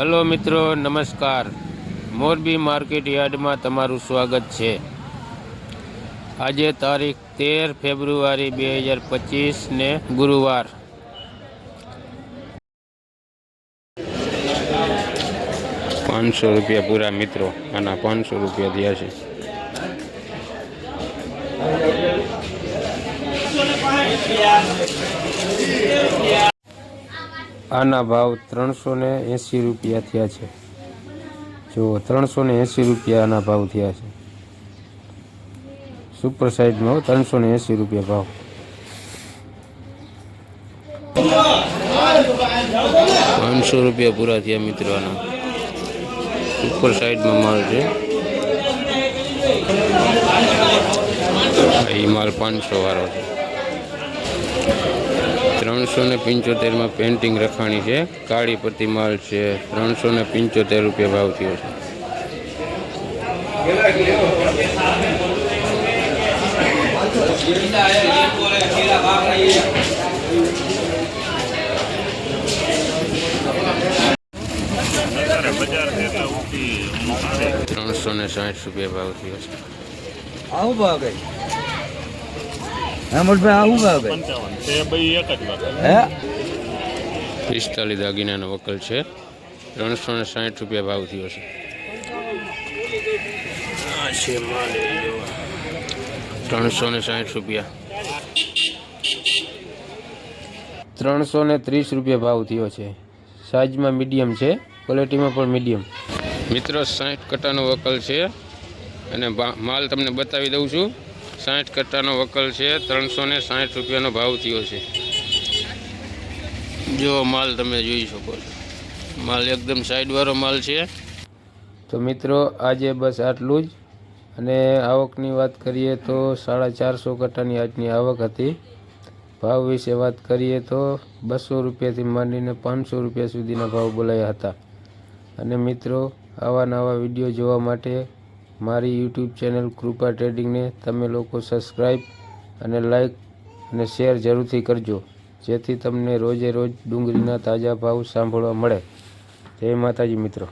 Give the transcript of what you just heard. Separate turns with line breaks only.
Hello મિત્રો, નમસ્કાર. Morbi market યાર્ડમાં તમારું સ્વાગત છે. આજે તારીખ તેર ફેબ્રુઆરી બે હજાર પચીસ ને ગુરુવાર. પાંચસો રૂપિયા પૂરા મિત્રો, આના પાંચસો રૂપિયા થયા છે. આના ભાવ ત્રણસો ને એંસી રૂપિયા થયા છે. જો ત્રણસો ને એંસી રૂપિયા આના ભાવ થયા છે. સુપર સાઇઝમાં ત્રણસો ને એંસી રૂપિયા ભાવ. પાંચસો રૂપિયા પૂરા થયા મિત્રો આના. સુપર સાઇડમાં માલ છે. એ માલ પાંચસો વાળો છે. ત્રણસો ને પંચોતેરમાં પેન્ટિંગ રખાણી છે. કાળી પ્રતિમાલ માલ છે. ત્રણસો ને પંચોતેર રૂપિયા ભાવ થયો છે. ત્રણસો ને સાઠ રૂપિયા ભાવ થયો છે.
આવું ભાવ ગઈ હેમંતભાઈ આવું ભાવ?
પંચાવન તે ભાઈ એક જ વાત
હે?
પિસ્તાલીસ દાગીનાનો વકલ છે. ત્રણસો ને સાઠ રૂપિયા ભાવ થયો છે. ત્રણસો ને સાઠ રૂપિયા. ત્રણસો ને ત્રીસ રૂપિયા ભાવ થયો છે. સાઇઝમાં મીડિયમ છે ક્વોલિટીમાં પણ મીડિયમ. મિત્રો સાઠ કટાનો વકલ છે. અને માલ તમને બતાવી દઉં છું. સાઠ કટ્ટાનો વકલ છે, ત્રણસો ને સાઠ રૂપિયાનો ભાવ થયો છે. જો માલ તમે જોઈ શકો છો. માલ એકદમ સાઈડવાળો માલ છે. તો મિત્રો, આજે બસ આટલું જ. અને આવકની વાત કરીએ તો સાડા ચારસો કટ્ટાની આજની આવક હતી. ભાવ વિશે વાત કરીએ તો બસો રૂપિયાથી માંડીને પાંચસો રૂપિયા સુધીના ભાવ બોલાયા હતા. અને મિત્રો, આવા નવા વીડિયો જોવા માટે મારી યુટ્યુબ ચેનલ કૃપા ટ્રેડિંગને તમે લોકો સબસ્ક્રાઈબ અને લાઈક અને શેર જરૂરથી કરજો, જેથી તમને રોજે રોજ ડુંગળીના તાજા ભાવ સાંભળવા મળે. જય માતાજી મિત્રો.